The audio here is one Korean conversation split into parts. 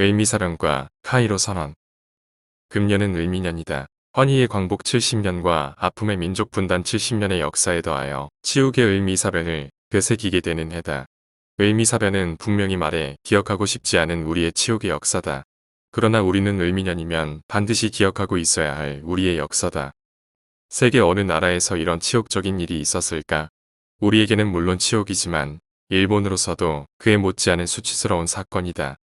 을미사변과 카이로 선언. 금년은 을미년이다. 환희의 광복 70년과 아픔의 민족 분단 70년의 역사에 더하여 치욕의 을미사변을 되새기게 되는 해다. 을미사변은 분명히 말해 기억하고 싶지 않은 우리의 치욕의 역사다. 그러나 우리는 을미년이면 반드시 기억하고 있어야 할 우리의 역사다. 세계 어느 나라에서 이런 치욕적인 일이 있었을까? 우리에게는 물론 치욕이지만 일본으로서도 그에 못지않은 수치스러운 사건이다.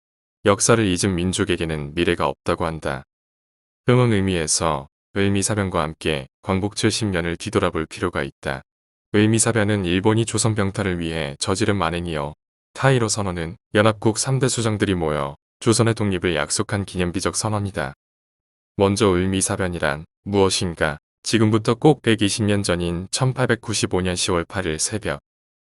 역사를 잊은 민족에게는 미래가 없다고 한다. 흥흥 의미에서 을미사변과 함께 광복 70년을 뒤돌아볼 필요가 있다. 을미사변은 일본이 조선 병탈을 위해 저지른 만행이요. 타이로 선언은 연합국 3대 수장들이 모여 조선의 독립을 약속한 기념비적 선언이다. 먼저 을미사변이란 무엇인가? 지금부터 꼭 120년 전인 1895년 10월 8일 새벽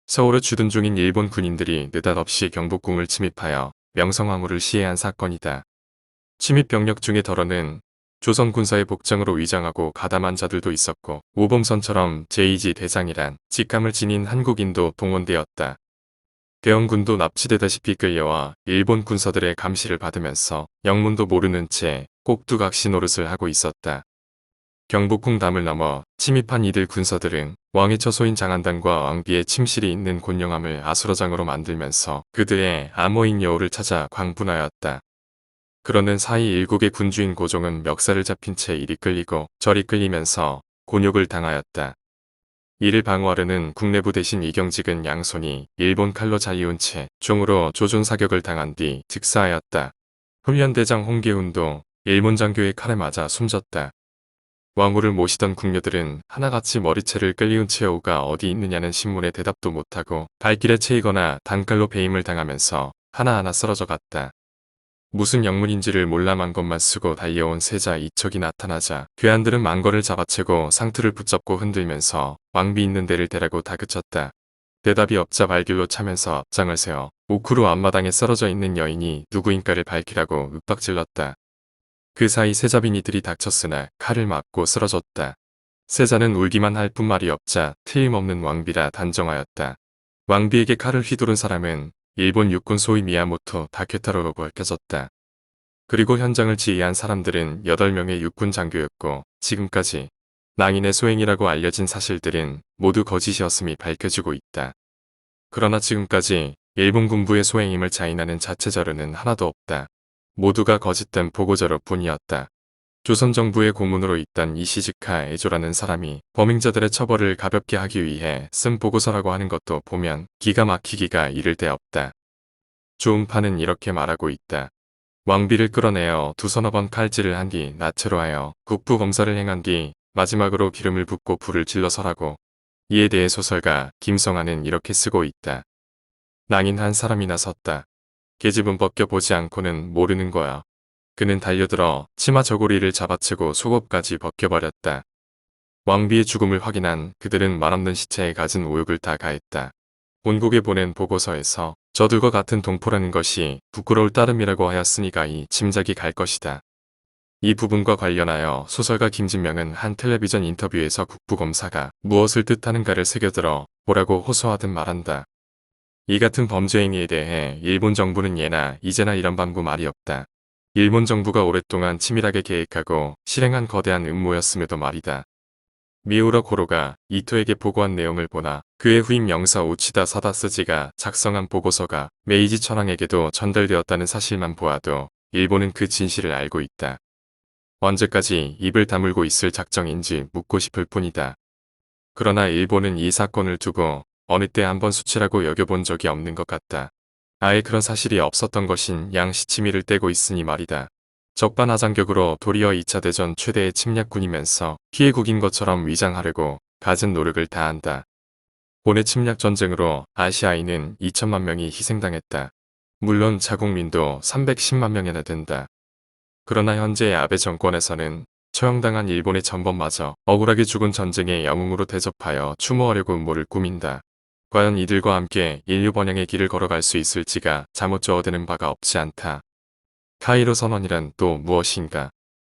서울을 주둔 중인 일본 군인들이 느닷없이 경복궁을 침입하여 명성황후를 시해한 사건이다. 침입 병력 중에 덜어는 조선 군사의 복장으로 위장하고 가담한 자들도 있었고 우범선처럼 제2지 대장이란 직함을 지닌 한국인도 동원되었다. 대원군도 납치되다시피 끌려와 일본 군사들의 감시를 받으면서 영문도 모르는 채 꼭두각시 노릇을 하고 있었다. 경복궁 담을 넘어 침입한 이들 군사들은 왕의 처소인 장안단과 왕비의 침실이 있는 곤영함을 아수라장으로 만들면서 그들의 암호인 여우를 찾아 광분하였다. 그러는 사이 일국의 군주인 고종은 멱살을 잡힌 채 이리 끌리고 저리 끌리면서 곤욕을 당하였다. 이를 방어하려는 국내부 대신 이경직은 양손이 일본 칼로 잘리운 채 종으로 조준 사격을 당한 뒤 즉사하였다. 훈련대장 홍계훈도 일본 장교의 칼에 맞아 숨졌다. 왕후를 모시던 궁녀들은 하나같이 머리채를 끌리운 채우가 어디 있느냐는 신문에 대답도 못하고 발길에 채이거나 단칼로 배임을 당하면서 하나하나 쓰러져 갔다. 무슨 영문인지를 몰라 만 것만 쓰고 달려온 세자 이척이 나타나자 괴한들은 망거를 잡아채고 상투를 붙잡고 흔들면서 왕비 있는 데를 대라고 다그쳤다. 대답이 없자 발길로 차면서 앞장을 세워 우크루 앞마당에 쓰러져 있는 여인이 누구인가를 밝히라고 윽박질렀다. 그 사이 세자빈이들이 닥쳤으나 칼을 맞고 쓰러졌다. 세자는 울기만 할 뿐말이 없자 틀림없는 왕비라 단정하였다. 왕비에게 칼을 휘두른 사람은 일본 육군 소위 미야모토 다케타로로 밝혀졌다. 그리고 현장을 지휘한 사람들은 8명의 육군 장교였고 지금까지 낭인의 소행이라고 알려진 사실들은 모두 거짓이었음이 밝혀지고 있다. 그러나 지금까지 일본 군부의 소행임을 자인하는 자체 자료는 하나도 없다. 모두가 거짓된 보고자료 뿐이었다. 조선 정부의 고문으로 있던 이시즈카 에조라는 사람이 범행자들의 처벌을 가볍게 하기 위해 쓴 보고서라고 하는 것도 보면 기가 막히기가 이를 데 없다. 조음파는 이렇게 말하고 있다. 왕비를 끌어내어 두 서너 번 칼질을 한 뒤 나체로 하여 국부 검사를 행한 뒤 마지막으로 기름을 붓고 불을 질러서라고 이에 대해 소설가 김성환은 이렇게 쓰고 있다. 낭인 한 사람이 나 섰다. 계집은 벗겨보지 않고는 모르는 거야. 그는 달려들어 치마 저고리를 잡아채고 속옷까지 벗겨버렸다. 왕비의 죽음을 확인한 그들은 말없는 시체에 가진 오욕을 다 가했다. 본국에 보낸 보고서에서 저들과 같은 동포라는 것이 부끄러울 따름이라고 하였으니까 이 짐작이 갈 것이다. 이 부분과 관련하여 소설가 김진명은 한 텔레비전 인터뷰에서 국부검사가 무엇을 뜻하는가를 새겨들어 보라고 호소하듯 말한다. 이 같은 범죄 행위에 대해 일본 정부는 예나 이제나 이런 방구 말이 없다. 일본 정부가 오랫동안 치밀하게 계획하고 실행한 거대한 음모였음에도 말이다. 미우라 고로가 이토에게 보고한 내용을 보나 그의 후임 영사 우치다 사다스지가 작성한 보고서가 메이지 천황에게도 전달되었다는 사실만 보아도 일본은 그 진실을 알고 있다. 언제까지 입을 다물고 있을 작정인지 묻고 싶을 뿐이다. 그러나 일본은 이 사건을 두고 어느 때 한번 수치라고 여겨본 적이 없는 것 같다. 아예 그런 사실이 없었던 것인 양시치미를 떼고 있으니 말이다. 적반하장격으로 도리어 2차 대전 최대의 침략군이면서 피해국인 것처럼 위장하려고 갖은 노력을 다한다. 본의 침략 전쟁으로 아시아인은 2천만 명이 희생당했다. 물론 자국민도 310만 명이나 된다. 그러나 현재 아베 정권에서는 처형당한 일본의 전범마저 억울하게 죽은 전쟁의 영웅으로 대접하여 추모하려고 음모를 꾸민다. 과연 이들과 함께 인류 번영의 길을 걸어갈 수 있을지가 잘못 저어되는 바가 없지 않다. 카이로 선언이란 또 무엇인가?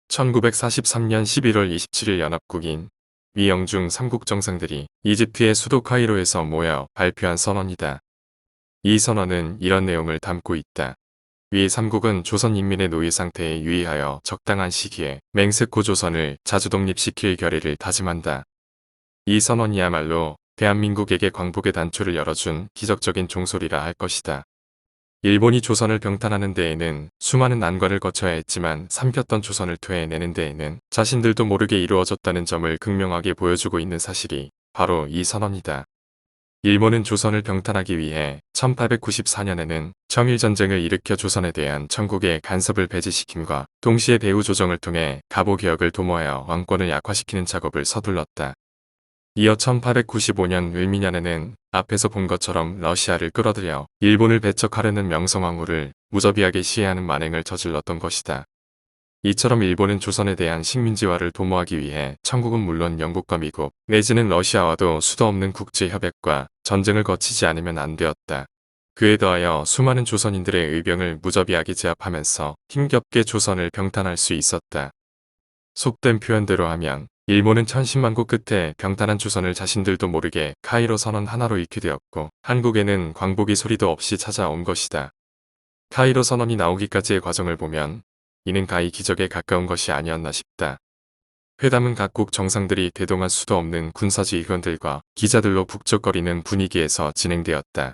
1943년 11월 27일 연합국인 위영중 삼국 정상들이 이집트의 수도 카이로에서 모여 발표한 선언이다. 이 선언은 이런 내용을 담고 있다. 위 3국은 조선 인민의 노예 상태에 유의하여 적당한 시기에 맹세코 조선을 자주 독립시킬 결의를 다짐한다. 이 선언이야말로 대한민국에게 광복의 단초를 열어준 기적적인 종소리라 할 것이다. 일본이 조선을 병탄하는 데에는 수많은 난관을 거쳐야 했지만 삼켰던 조선을 퇴해내는 데에는 자신들도 모르게 이루어졌다는 점을 극명하게 보여주고 있는 사실이 바로 이 선언이다. 일본은 조선을 병탄하기 위해 1894년에는 청일전쟁을 일으켜 조선에 대한 청국의 간섭을 배제시킴과 동시에 배후 조정을 통해 갑오 개혁을 도모하여 왕권을 약화시키는 작업을 서둘렀다. 이어 1895년 을미년에는 앞에서 본 것처럼 러시아를 끌어들여 일본을 배척하려는 명성황후를 무자비하게 시해하는 만행을 저질렀던 것이다. 이처럼 일본은 조선에 대한 식민지화를 도모하기 위해 청국은 물론 영국과 미국 내지는 러시아와도 수도 없는 국제협약과 전쟁을 거치지 않으면 안 되었다. 그에 더하여 수많은 조선인들의 의병을 무자비하게 제압하면서 힘겹게 조선을 병탄할 수 있었다. 속된 표현대로 하면 일본은 천신만고 끝에 병탄한 조선을 자신들도 모르게 카이로 선언 하나로 잃게 되었고 한국에는 광복이 소리도 없이 찾아온 것이다. 카이로 선언이 나오기까지의 과정을 보면 이는 가히 기적에 가까운 것이 아니었나 싶다. 회담은 각국 정상들이 대동할 수도 없는 군사지휘관들과 기자들로 북적거리는 분위기에서 진행되었다.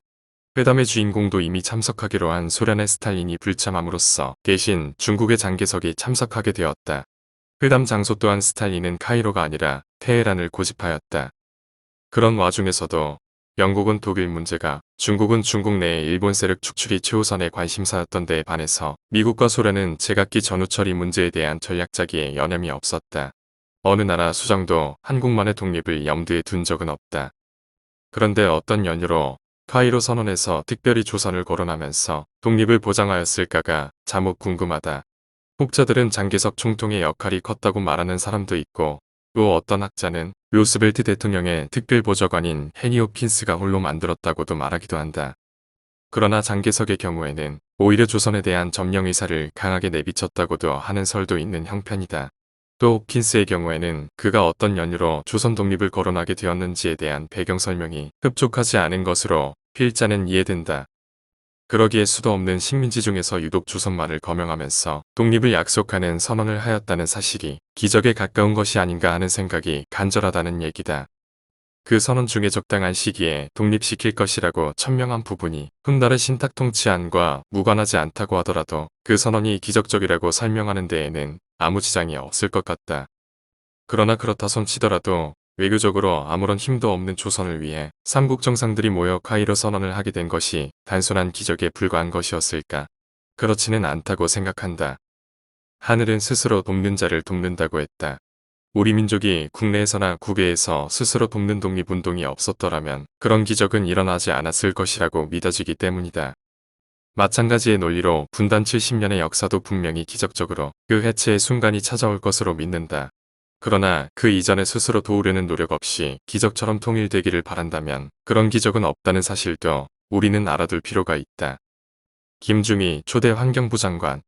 회담의 주인공도 이미 참석하기로 한 소련의 스탈린이 불참함으로써 대신 중국의 장개석이 참석하게 되었다. 회담 장소 또한 스탈린은 카이로가 아니라 테헤란을 고집하였다. 그런 와중에서도 영국은 독일 문제가 중국은 중국 내의 일본 세력 축출이 최우선의 관심사였던 데에 반해서 미국과 소련은 제각기 전후 처리 문제에 대한 전략자기에 여념이 없었다. 어느 나라 수장도 한국만의 독립을 염두에 둔 적은 없다. 그런데 어떤 연유로 카이로 선언에서 특별히 조선을 거론하면서 독립을 보장하였을까가 자목 궁금하다. 혹자들은 장개석 총통의 역할이 컸다고 말하는 사람도 있고 또 어떤 학자는 로스벨트 대통령의 특별보좌관인 헤니 호킨스가 홀로 만들었다고도 말하기도 한다. 그러나 장개석의 경우에는 오히려 조선에 대한 점령 의사를 강하게 내비쳤다고도 하는 설도 있는 형편이다. 또 호킨스의 경우에는 그가 어떤 연유로 조선 독립을 거론하게 되었는지에 대한 배경 설명이 흡족하지 않은 것으로 필자는 이해된다. 그러기에 수도 없는 식민지 중에서 유독 조선말을 거명하면서 독립을 약속하는 선언을 하였다는 사실이 기적에 가까운 것이 아닌가 하는 생각이 간절하다는 얘기다. 그 선언 중에 적당한 시기에 독립시킬 것이라고 천명한 부분이 훗날의 신탁 통치안과 무관하지 않다고 하더라도 그 선언이 기적적이라고 설명하는 데에는 아무 지장이 없을 것 같다. 그러나 그렇다 손치더라도 외교적으로 아무런 힘도 없는 조선을 위해 삼국 정상들이 모여 카이로 선언을 하게 된 것이 단순한 기적에 불과한 것이었을까? 그렇지는 않다고 생각한다. 하늘은 스스로 돕는 자를 돕는다고 했다. 우리 민족이 국내에서나 국외에서 스스로 돕는 독립운동이 없었더라면 그런 기적은 일어나지 않았을 것이라고 믿어지기 때문이다. 마찬가지의 논리로 분단 70년의 역사도 분명히 기적적으로 그 해체의 순간이 찾아올 것으로 믿는다. 그러나 그 이전에 스스로 도우려는 노력 없이 기적처럼 통일되기를 바란다면 그런 기적은 없다는 사실도 우리는 알아둘 필요가 있다. 김중희 초대 환경부 장관